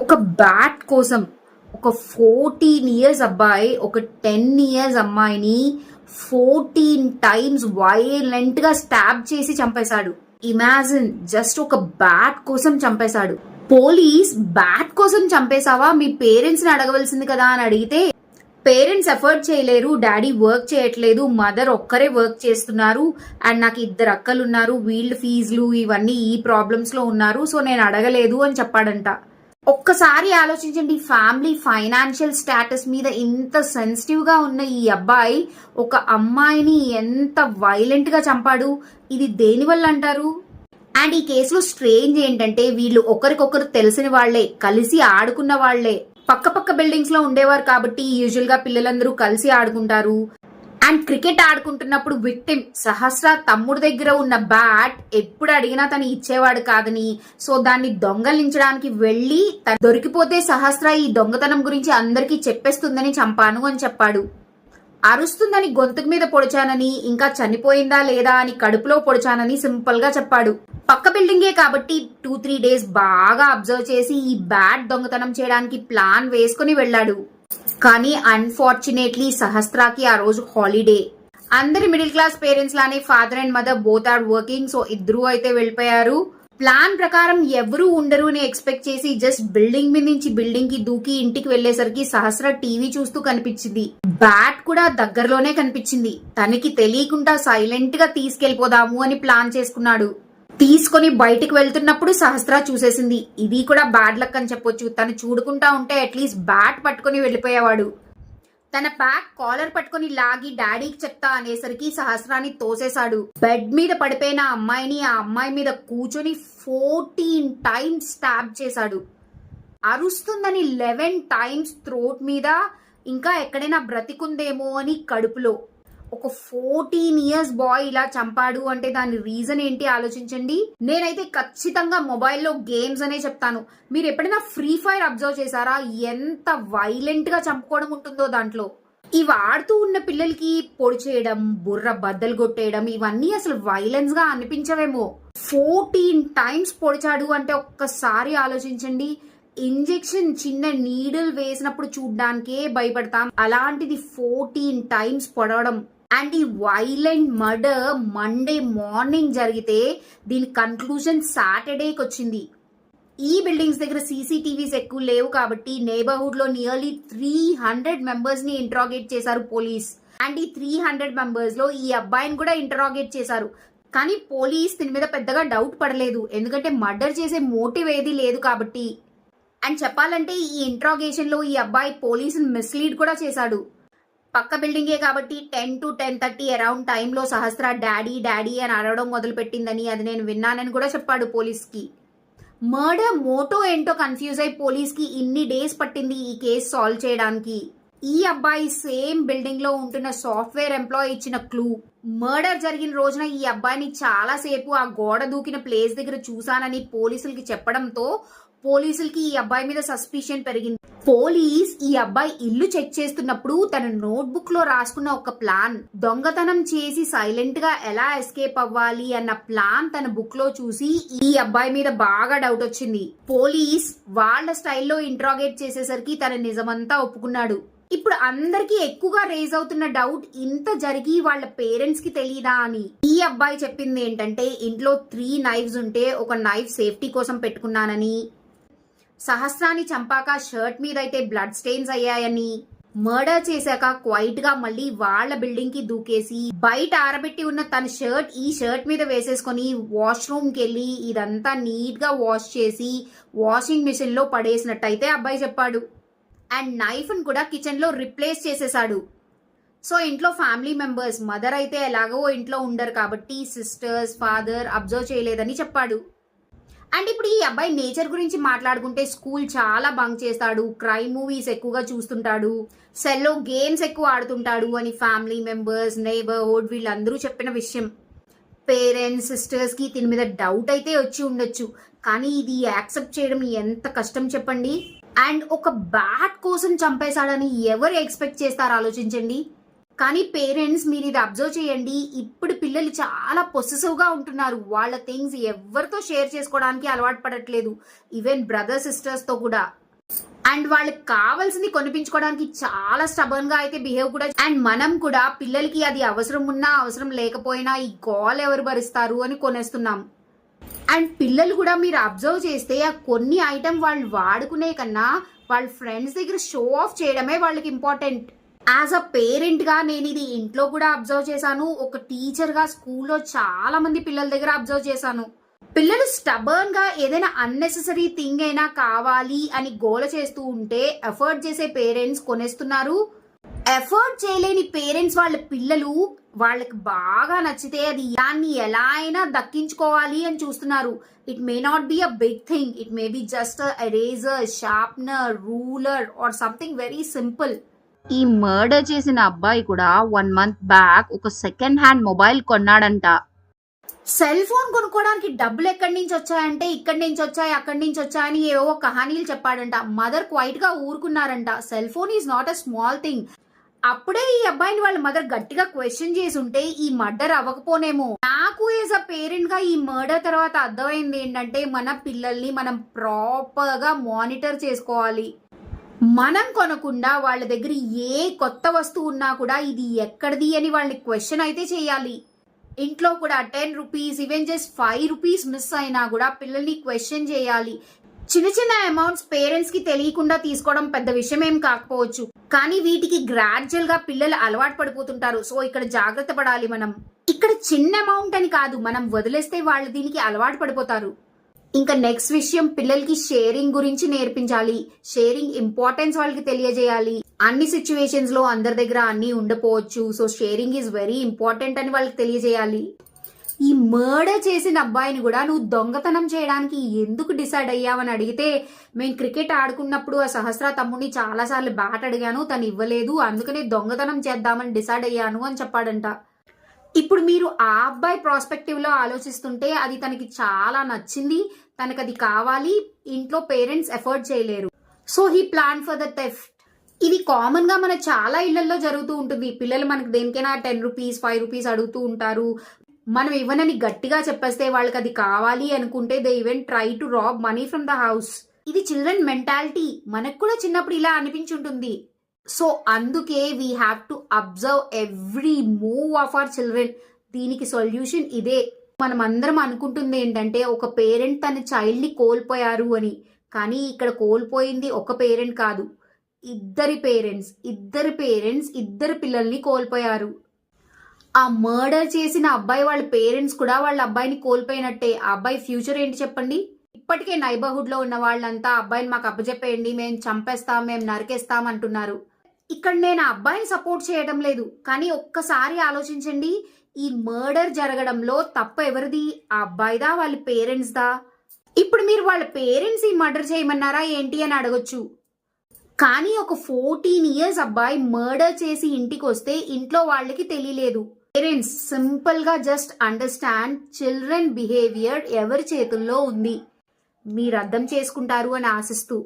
ఒక బ్యాట్ కోసం ఒక ఫోర్టీన్ ఇయర్స్ అబ్బాయి ఒక టెన్ ఇయర్స్ అమ్మాయిని ఫోర్టీన్ టైమ్స్ వైలెంట్గా స్టాబ్ చేసి చంపేశాడు. ఇమాజిన్ జస్ట్ ఒక బ్యాట్ కోసం చంపేశాడు. పోలీస్ బ్యాట్ కోసం చంపేశావా? మీ పేరెంట్స్ని అడగవలసింది కదా అని అడిగితే పేరెంట్స్ ఎఫర్ట్ చేయలేరు డాడీ వర్క్ చేయట్లేదు మదర్ ఒక్కరే వర్క్ చేస్తున్నారు అండ్ నాకు ఇద్దరు అక్కలు ఉన్నారు వీళ్ళు ఫీజులు ఇవన్నీ ఈ ప్రాబ్లమ్స్లో ఉన్నారు సో నేను అడగలేదు అని చెప్పాడంట. ఒక్కసారి ఆలోచించండి ఫ్యామిలీ ఫైనాన్షియల్ స్టేటస్ మీద ఇంత సెన్సిటివ్గా ఉన్న ఈ అబ్బాయి ఒక అమ్మాయిని ఎంత వైలెంట్గా చంపాడు? ఇది దేని వల్ల అంటారు? అండ్ ఈ కేసులో స్ట్రేంజ్ ఏంటంటే వీళ్ళు ఒకరికొకరు తెలిసిన వాళ్ళే కలిసి ఆడుకున్న వాళ్ళే పక్క పక్క బిల్డింగ్స్లో ఉండేవారు కాబట్టి యూజువల్గా పిల్లలందరూ కలిసి ఆడుకుంటారు. అండ్ క్రికెట్ ఆడుకుంటున్నప్పుడు విక్టిమ్ సహస్ర తమ్ముడు దగ్గర ఉన్న బ్యాట్ ఎప్పుడు అడిగినా తను ఇచ్చేవాడు కాదని. సో దాన్ని దొంగలించడానికి వెళ్ళి తను దొరికిపోతే సహస్ర ఈ దొంగతనం గురించి అందరికీ చెప్పేస్తుందని చంపాను అని చెప్పాడు. అరుస్తుందని గొంతుకు మీద పొడిచానని ఇంకా చనిపోయిందా లేదా అని కడుపులో పొడిచానని సింపుల్గా చెప్పాడు. పక్క బిల్డింగే కాబట్టి టూ త్రీ డేస్ బాగా అబ్జర్వ్ చేసి ఈ బ్యాట్ దొంగతనం చేయడానికి ప్లాన్ వేసుకుని వెళ్ళాడు. కానీ అన్ఫార్చునేట్లీ సహస్రాకి ఆ రోజు హాలిడే అందరి మిడిల్ క్లాస్ పేరెంట్స్ లానే father and mother both are working so ఇద్దరు అయితే వెళ్ళిపోయారు. ప్లాన్ ప్రకారం ఎవరు ఉండరు అని ఎక్స్పెక్ట్ చేసి జస్ట్ బిల్డింగ్ మీద నుంచి బిల్డింగ్కి దూకి ఇంటికి వెళ్ళేసరికి సహస్ర టీవీ చూస్తూ కనిపించింది. బ్యాట్ కూడా దగ్గరలోనే కనిపించింది. తనకి తెలియకుండా సైలెంట్గా తీసుకెళ్ళిపోదాము అని ప్లాన్ చేసుకున్నాడు. తీసుకొని బయటికి వెళ్తున్నప్పుడు సహస్ర చూసేసింది. ఇది కూడా బ్యాడ్ లక్ అని చెప్పొచ్చు. తను చూడుకుంటా ఉంటే అట్లీస్ట్ బ్యాట్ పట్టుకొని వెళ్ళిపోయేవాడు. తన బ్యాగ్ కాలర్ పట్టుకొని లాగి డాడీకి చెప్తా అనేసరికి సహస్రాన్ని తోసేశాడు. బెడ్ మీద పడిపోయిన అమ్మాయిని ఆ అమ్మాయి మీద కూర్చొని ఫోర్టీన్ టైమ్స్ స్టాబ్ చేశాడు. అరుస్తుందని లెవెన్ టైమ్స్ త్రోట్ మీద ఇంకా ఎక్కడైనా బ్రతికుందేమో అని కడుపులో ఒక ఫోర్టీన్ ఇయర్స్ బాయ్ ఇలా చంపాడు అంటే దాని రీజన్ ఏంటి ఆలోచించండి. నేనైతే ఖచ్చితంగా మొబైల్లో గేమ్స్ అనే చెప్తాను. మీరు ఎప్పుడైనా ఫ్రీ ఫైర్ అబ్జర్వ్ చేశారా? ఎంత వైలెంట్గా చంపుకోవడం ఉంటుందో దాంట్లో. ఇవి ఆడుతూ ఉన్న పిల్లలకి పొడి చేయడం బుర్ర బద్దలు కొట్టేయడం ఇవన్నీ అసలు వైలెన్స్గా అనిపించవేమో. ఫోర్టీన్ టైమ్స్ పొడిచాడు అంటే ఒక్కసారి ఆలోచించండి. ఇంజెక్షన్ చిన్న నీడిల్ వేసినప్పుడు చూడ్డానికే భయపడతాం. అలాంటిది ఫోర్టీన్ టైమ్స్ పొడవడం. అండ్ ఈ వైలెంట్ మర్డర్ మండే మార్నింగ్ జరిగితే దీని కన్క్లూజన్ సాటర్డేకి వచ్చింది. ఈ బిల్డింగ్స్ దగ్గర సీసీటీవీస్ ఎక్కువ లేవు కాబట్టి నేబర్హుడ్లో నియర్లీ త్రీ హండ్రెడ్ మెంబర్స్ని ఇంట్రాగేట్ చేశారు పోలీస్ అండ్ ఈ త్రీ హండ్రెడ్ మెంబర్స్లో ఈ అబ్బాయిని కూడా ఇంటరాగేట్ చేశారు. కానీ పోలీస్ దీని మీద పెద్దగా డౌట్ పడలేదు. ఎందుకంటే మర్డర్ చేసే మోటివ్ ఏది లేదు కాబట్టి. అండ్ చెప్పాలంటే ఈ ఇంట్రాగేషన్లో ఈ అబ్బాయి పోలీసుని మిస్లీడ్ కూడా చేశాడు. పక్క బిల్డింగే కాబట్టి ten to ten thirty around టైంలో సహస్ర డాడీ డాడీ అని అడగడం మొదలు పెట్టిందని అది నేను విన్నానని కూడా చెప్పాడు పోలీస్కి. మర్డర్ మోటో ఏంటో కన్ఫ్యూజ్ అయి పోలీస్కి ఇన్ని డేస్ పట్టింది ఈ కేసు సాల్వ్ చేయడానికి. ఈ అబ్బాయి సేమ్ బిల్డింగ్లో ఉంటున్న సాఫ్ట్వేర్ ఎంప్లాయ్ ఇచ్చిన క్లూ మర్డర్ జరిగిన రోజున ఈ అబ్బాయిని చాలాసేపు ఆ గోడ దూకిన ప్లేస్ దగ్గర చూశానని పోలీసులకి చెప్పడంతో పోలీసులకి ఈ అబ్బాయి మీద సస్పిషన్ పెరిగింది. పోలీస్ ఈ అబ్బాయి ఇల్లు చెక్ చేస్తున్నప్పుడు తన నోట్బుక్లో రాసుకున్న ఒక ప్లాన్ దొంగతనం చేసి సైలెంట్గా ఎలా ఎస్కేప్ అవ్వాలి అన్న ప్లాన్ తన బుక్లో చూసి ఈ అబ్బాయి మీద బాగా డౌట్ వచ్చింది. పోలీస్ వాళ్ళ స్టైల్లో ఇంట్రాగేట్ చేసేసరికి తన నిజమంతా ఒప్పుకున్నాడు. ఇప్పుడు అందరికీ ఎక్కువగా రేజ్ అవుతున్న డౌట్ ఇంత జరిగి వాళ్ళ పేరెంట్స్కి తెలియదా అని. ఈ అబ్బాయి చెప్పింది ఏంటంటే ఇంట్లో త్రీ నైఫ్స్ ఉంటే ఒక నైఫ్ సేఫ్టీ కోసం పెట్టుకున్నానని. సహస్రాన్ని చంపాక షర్ట్ మీద అయితే బ్లడ్ స్టెయిన్స్ అయ్యాయని. మర్డర్ చేశాక క్వైట్గా మళ్ళీ వాళ్ళ బిల్డింగ్కి దూకేసి బయట ఆరబెట్టి ఉన్న తన షర్ట్ ఈ షర్ట్ మీద వేసేసుకొని వాష్రూమ్కి వెళ్ళి ఇదంతా నీట్గా వాష్ చేసి వాషింగ్ మిషన్లో పడేసినట్టయితే అబ్బాయి చెప్పాడు. అండ్ నైఫ్ కూడా కిచెన్లో రిప్లేస్ చేసేసాడు. సో ఇంట్లో ఫ్యామిలీ మెంబర్స్ మదర్ అయితే ఎలాగో ఇంట్లో ఉండరు కాబట్టి సిస్టర్స్ ఫాదర్ అబ్జర్వ్ చేయలేదని చెప్పాడు. అండ్ ఇప్పుడు ఈ అబ్బాయి నేచర్ గురించి మాట్లాడుకుంటే స్కూల్ చాలా బంక్ చేస్తాడు క్రైమ్ మూవీస్ ఎక్కువగా చూస్తుంటాడు సెల్లో గేమ్స్ ఎక్కువ ఆడుతుంటాడు అని ఫ్యామిలీ మెంబర్స్ నైబర్హుడ్ వీళ్ళందరూ చెప్పిన విషయం. పేరెంట్స్ సిస్టర్స్కి దీని మీద డౌట్ అయితే వచ్చి ఉండొచ్చు. కానీ ఇది యాక్సెప్ట్ చేయడం ఎంత కష్టం చెప్పండి? అండ్ ఒక బ్యాట్ కోసం చంపేశాడని ఎవరు ఎక్స్పెక్ట్ చేస్తారు? ఆలోచించండి. కానీ పేరెంట్స్ మీరు ఇది అబ్జర్వ్ చేయండి. ఇప్పుడు పిల్లలు చాలా పొసెసివ్గా ఉంటున్నారు. వాళ్ళ థింగ్స్ ఎవరితో షేర్ చేసుకోవడానికి అలవాటు పడట్లేదు. ఈవెన్ బ్రదర్ సిస్టర్స్తో కూడా. అండ్ వాళ్ళకి కావాల్సింది కొనిపించుకోవడానికి చాలా స్టబన్గా అయితే బిహేవ్ కూడా అండ్ మనం కూడా పిల్లలకి అది అవసరం ఉన్నా అవసరం లేకపోయినా ఈ గోల్ ఎవరు భరిస్తారు అని కొనేస్తున్నాం. అండ్ పిల్లలు కూడా మీరు అబ్జర్వ్ చేస్తే ఆ కొన్ని ఐటమ్ వాళ్ళు వాడుకునే కన్నా వాళ్ళ ఫ్రెండ్స్ దగ్గర షో ఆఫ్ చేయడమే వాళ్ళకి ఇంపార్టెంట్ యాజ్ అ పేరెంట్గా నేను ఇది ఇంట్లో కూడా అబ్జర్వ్ చేశాను. ఒక టీచర్గా స్కూల్లో చాలా మంది పిల్లల దగ్గర అబ్జర్వ్ చేశాను. పిల్లలు స్టబర్న్గా ఏదైనా అన్నెసెసరీ థింగ్ అయినా కావాలి అని గోల చేస్తూ ఉంటే ఎఫర్ట్ చేసే పేరెంట్స్ కొనేస్తున్నారు. ఎఫర్ట్ చేయలేని పేరెంట్స్ వాళ్ళ పిల్లలు వాళ్ళకి బాగా నచ్చితే అది దాన్ని ఎలా అయినా దక్కించుకోవాలి అని చూస్తున్నారు. It may not be a big thing it may be just eraser sharpener ruler or something very simple ఈ మర్డర్ చేసిన అబ్బాయి కూడా వన్ మంత్ బ్యాక్ ఒక సెకండ్ హ్యాండ్ మొబైల్ కొన్నాడంట. సెల్ ఫోన్ కొనుక్కోవడానికి డబ్బులు ఎక్కడి నుంచి వచ్చాయంటే ఇక్కడి నుంచి వచ్చాయి అక్కడి నుంచి వచ్చాయని ఏవో కహానీలు చెప్పాడంట. మదర్ క్వైట్గా ఊరుకున్నారంట. Cell phone is not a small thing అప్పుడే ఈ అబ్బాయిని వాళ్ళ మదర్ గట్టిగా క్వశ్చన్ చేసి ఉంటే ఈ మర్డర్ అవ్వకపోనేమో. నాకు ఏజ్ అ పేరెంట్గా ఈ మర్డర్ తర్వాత అర్థమైంది ఏంటంటే మన పిల్లల్ని మనం ప్రాపర్గా మానిటర్ చేసుకోవాలి. మనం కొనకుండా వాళ్ళ దగ్గర ఏ కొత్త వస్తువు ఉన్నా కూడా ఇది ఎక్కడిది అని వాళ్ళని క్వశ్చన్ అయితే చేయాలి. ఇంట్లో కూడా ten rupees even just five rupees miss అయినా కూడా పిల్లల్ని క్వశ్చన్ చేయాలి. చిన్న చిన్న అమౌంట్స్ పేరెంట్స్కి తెలియకుండా తీసుకోవడం పెద్ద విషయం ఏం కాకపోవచ్చు. కానీ వీటికి గ్రాడ్యువల్గా పిల్లలు అలవాటు పడిపోతుంటారు. సో ఇక్కడ జాగ్రత్త పడాలి మనం. ఇక్కడ చిన్న అమౌంట్ అని కాదు మనం వదిలేస్తే వాళ్ళు దీనికి అలవాటు పడిపోతారు. ఇంకా నెక్స్ట్ విషయం పిల్లలకి షేరింగ్ గురించి నేర్పించాలి. షేరింగ్ ఇంపార్టెన్స్ వాళ్ళకి తెలియజేయాలి. అన్ని సిచ్యువేషన్స్లో అందరి దగ్గర అన్ని ఉండపోవచ్చు. So sharing is very important అని వాళ్ళకి తెలియజేయాలి. ఈ మర్డర్ చేసిన అబ్బాయిని కూడా నువ్వు దొంగతనం చేయడానికి ఎందుకు డిసైడ్ అయ్యావని అడిగితే మేము క్రికెట్ ఆడుకున్నప్పుడు ఆ సహస్ర తమ్ముడిని చాలాసార్లు బ్యాట్ అడిగాను తను ఇవ్వలేదు అందుకనే దొంగతనం చేద్దామని డిసైడ్ అయ్యాను అని చెప్పాడంట. ఇప్పుడు మీరు ఆ అబ్బాయి ప్రాస్పెక్టివ్లో ఆలోచిస్తుంటే అది తనకి చాలా నచ్చింది తనకు అది కావాలి ఇంట్లో పేరెంట్స్ ఎఫర్ట్ చేయలేరు. So he plan for the theft ఇది కామన్గా మన చాలా ఇళ్ళలో జరుగుతూ ఉంటుంది. పిల్లలు మనకు దేనికైనా టెన్ రూపీస్ ఫైవ్ రూపీస్ అడుగుతూ ఉంటారు. మనం ఇవ్వనని గట్టిగా చెప్పేస్తే వాళ్ళకి అది కావాలి అనుకుంటే they even try to rob money from the house ఇది చిల్డ్రన్ మెంటాలిటీ మనకు కూడా చిన్నప్పుడు ఇలా అనిపించుంటుంది. సో అందుకే we have to observe every move of our children దీనికి సొల్యూషన్ ఇదే. మనం అందరం అనుకుంటుంది ఏంటంటే ఒక పేరెంట్ తన చైల్డ్ని కోల్పోయారు అని. కానీ ఇక్కడ కోల్పోయింది ఒక పేరెంట్ కాదు. ఇద్దరి పేరెంట్స్ ఇద్దరి పేరెంట్స్ ఇద్దరు పిల్లల్ని కోల్పోయారు. ఆ మర్డర్ చేసిన అబ్బాయి వాళ్ళ పేరెంట్స్ కూడా వాళ్ళ అబ్బాయిని కోల్పోయినట్టే. ఆ అబ్బాయి ఫ్యూచర్ ఏంటి చెప్పండి? ఇప్పటికే నైబర్హుడ్లో ఉన్న వాళ్ళంతా అబ్బాయిని మాకు అప్పచెప్పేయండి మేము చంపేస్తాం మేము నరికేస్తాం అంటున్నారు. ఇక్కడ నేను ఆ అబ్బాయిని సపోర్ట్ చేయడం లేదు. కానీ ఒక్కసారి ఆలోచించండి ఈ మర్డర్ జరగడంలో తప్ప ఎవరిది? ఆ అబ్బాయిదా? వాళ్ళ పేరెంట్స్ దా? ఇప్పుడు మీరు వాళ్ళ పేరెంట్స్ ఈ మర్డర్ చేయమన్నారా ఏంటి అని అడగొచ్చు. కానీ ఒక ఫోర్టీన్ ఇయర్స్ అబ్బాయి మర్డర్ చేసి ఇంటికి వస్తే ఇంట్లో వాళ్ళకి తెలియలేదు. పేరెంట్స్ సింపుల్గా జస్ట్ అండర్స్టాండ్ చిల్డ్రన్ బిహేవియర్ ఎవరి చేతుల్లో ఉంది. మీరు అర్థం చేసుకుంటారు అని ఆశిస్తూ.